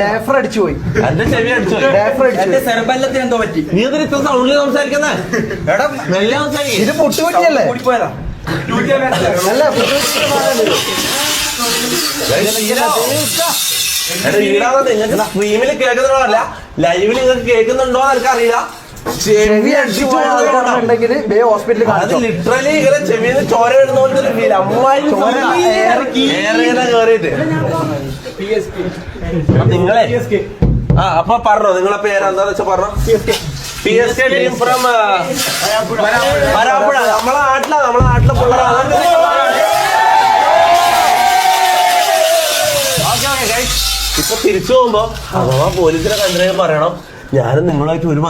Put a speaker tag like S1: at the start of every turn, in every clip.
S1: ഡേഫർ അടിച്ചു പോയി.
S2: എന്റെ ചെവി അടിച്ചു
S1: ഡേഫർ അടിച്ചു
S3: എന്റെ
S1: പോയി.
S3: സെർബല്ലത്തിന് എന്തോ പറ്റി?
S2: നീ ഇത്ര സൗണ്ടിൽ സംസാരിക്കുന്നേ?
S1: എടാ
S2: മെല്ലെ സംസാരിക്കും.
S1: ഇത് പൊട്ടുപറ്റിയല്ലേ അല്ല
S2: നിങ്ങൾക്ക് സ്ട്രീമിൽ കേൾക്കുന്നുണ്ടല്ല ലൈവിൽ നിങ്ങൾക്ക് കേൾക്കുന്നുണ്ടോ എന്ന് എനിക്ക് അറിയില്ല
S1: ചെവി അടിച്ചു പോയിട്ടുണ്ടെങ്കിൽ ബേ ഹോസ്പിറ്റലിൽ
S2: അത് ലിറ്ററലി ഇങ്ങനെ ചെവിയിൽ ചോര ഇടുന്ന പോലത്തെ ഒരു ഫീൽ അമ്മായി
S1: ചോര ഇറക്കി.
S2: ഇങ്ങനെ കേറിയിട്ട്. നിങ്ങളെ ആ അപ്പൊ പറഞ്ഞോ നിങ്ങളെ പേര് എന്താന്ന് വെച്ചാ പറഞ്ഞോ? P S K team from Varappuzha. നമ്മളെ നാട്ടിലാ നമ്മളെ നാട്ടിലെ ഗൈസ് ഇപ്പൊ തിരിച്ചു പോകുമ്പോ അഥവാ പോലീസിനെ കണ്ടിട്ട് പറയണം. ഞാനും നിങ്ങളായിട്ട് ഒരു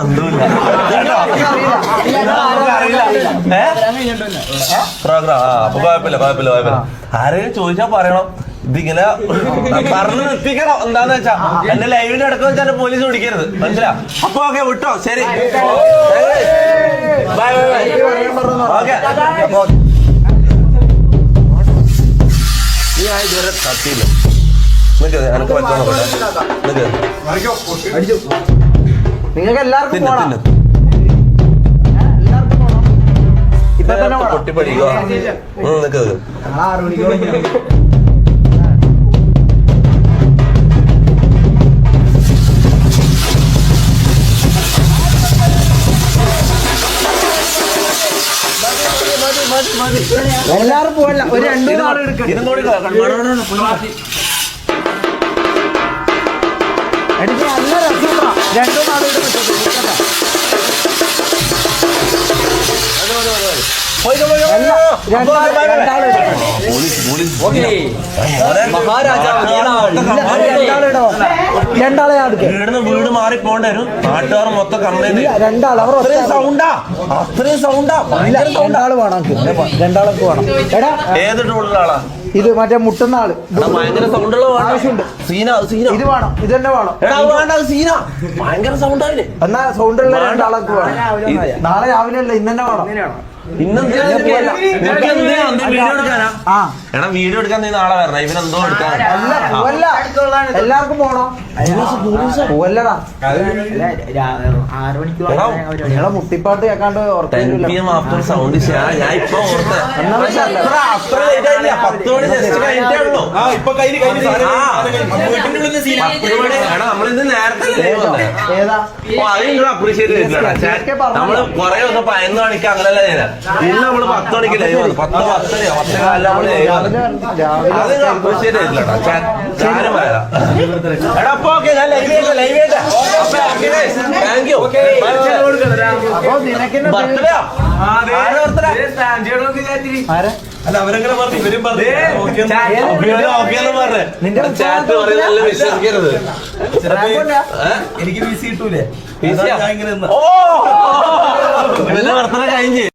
S2: പ്രോഗ്രാം ആ അപ്പൊ കുഴപ്പമില്ല കുഴപ്പമില്ല കുഴപ്പമില്ല. ആരെയും ചോദിച്ചാ പറയണം. ഇതിങ്ങനെ പറഞ്ഞു നിർത്തിക്കണം. എന്താന്ന് വെച്ചാ എന്റെ ലൈവിന്റെ അടക്കം വെച്ചാൽ പോലീസ് പിടിക്കരുത്. മനസ്സിലാ? അപ്പൊ ഓക്കെ വിട്ടോ. ശരി. Bye bye bye. ഓക്കെ. നീ ആ ഇതുവരെ തട്ടിയില്ല. നിനക്ക് എനക്ക് പറ്റാൻ നോക്കട്ടെ നിനക്ക്
S1: നിങ്ങൾക്ക് എല്ലാവർക്കും പോണം. എല്ലാവർക്കും പോണം. ഇപ്പൊ തന്നെ പോണം.
S2: പൊട്ടിപ്പടിക്കുക
S1: നാളെ ആറ് മണിക്കോളം എല്ലാരും പോവല്ല. ഒരു രണ്ടു നാൾ എടുക്കണം
S2: ഇതും കൂടി
S1: എനിക്ക് നല്ല രണ്ടു എടുക്കണം രണ്ടാളെ
S2: വീടിന്ന് വീട് മാറി പോകേണ്ടി വരും നാട്ടുകാർ മൊത്തം കംപ്ലൈന്റ്
S1: രണ്ടാൾ അവർ
S2: അത്രയും സൗണ്ടാ അത്രയും സൗണ്ടാ
S1: രണ്ടാൾ വേണം. രണ്ടാളൊക്കെ വേണം എടാ
S2: ഏത് ടൂളിലുള്ള ആളാ
S1: ഇത് മറ്റേ മുട്ടുന്ന
S2: ആൾ ഭയങ്കര സൗണ്ടുള്ള
S1: ആവശ്യമുണ്ട്.
S2: സീന സീന
S1: ഇത് വേണം ഇത് തന്നെ വേണം
S2: സീന ഭയങ്കര സൗണ്ട് ആയില്ലേ
S1: എന്നാ സൗണ്ട് ഉള്ള രണ്ടാളൊക്കെ വേണം നാളെ രാവിലെ അല്ല ഇന്ന് തന്നെ വേണം
S2: എടാ വീഡിയോ എടുക്കാൻ നീ നാളെ വരണം. ഇവനെന്തോ എടുക്കാൻ?
S1: എല്ലാവർക്കും പോണം. പോവല്ലടാ
S3: ആറ് മണിക്ക്
S2: എടാ,
S1: നിങ്ങളെ മുട്ടിപ്പാട്ട് കേൾക്കാണ്ട്
S2: ആഫ്റ്റർ സൗണ്ട് ഞാൻ ഇപ്പൊ ഓർത്തെ പത്ത് മണി ജസ്റ്റ് കഴിഞ്ഞിട്ടേ ഉള്ളൂ
S4: ആ ഇപ്പൊ കയ്യിൽ കയ്യിൽ
S2: ആ.
S3: വീട്ടിന്റെ ഉള്ളിൽ നിന്ന്
S2: മണി എടാ നമ്മളിത് നേരത്തെ അത് അപ്രീഷിയേറ്റ്
S1: പറഞ്ഞതാ.
S2: നമ്മൾ കൊറേ പതിനൊന്ന് മണിക്ക് അങ്ങനല്ല ചെയ്ത ഇന്ന് നമ്മൾ പത്ത് മണിക്ക് ലൈവ് വന്നു പത്ത് പത്തരയോ പത്തേ കാലിന്
S1: നമ്മൾ
S2: അത് അപ്രീഷിയേറ്റ് ചെയ്തില്ലടാ എടാ
S4: അല്ല അവരങ്ങനെ പറഞ്ഞു ഇവരും പറഞ്ഞു
S2: ചാറ്റ് പറയുന്നല്ല വിശ്വസിക്കരുത്
S4: എനിക്ക് വീസി കിട്ടൂലേ
S2: ഓ ഇവന്റെ വർത്തന കഴിഞ്ഞ്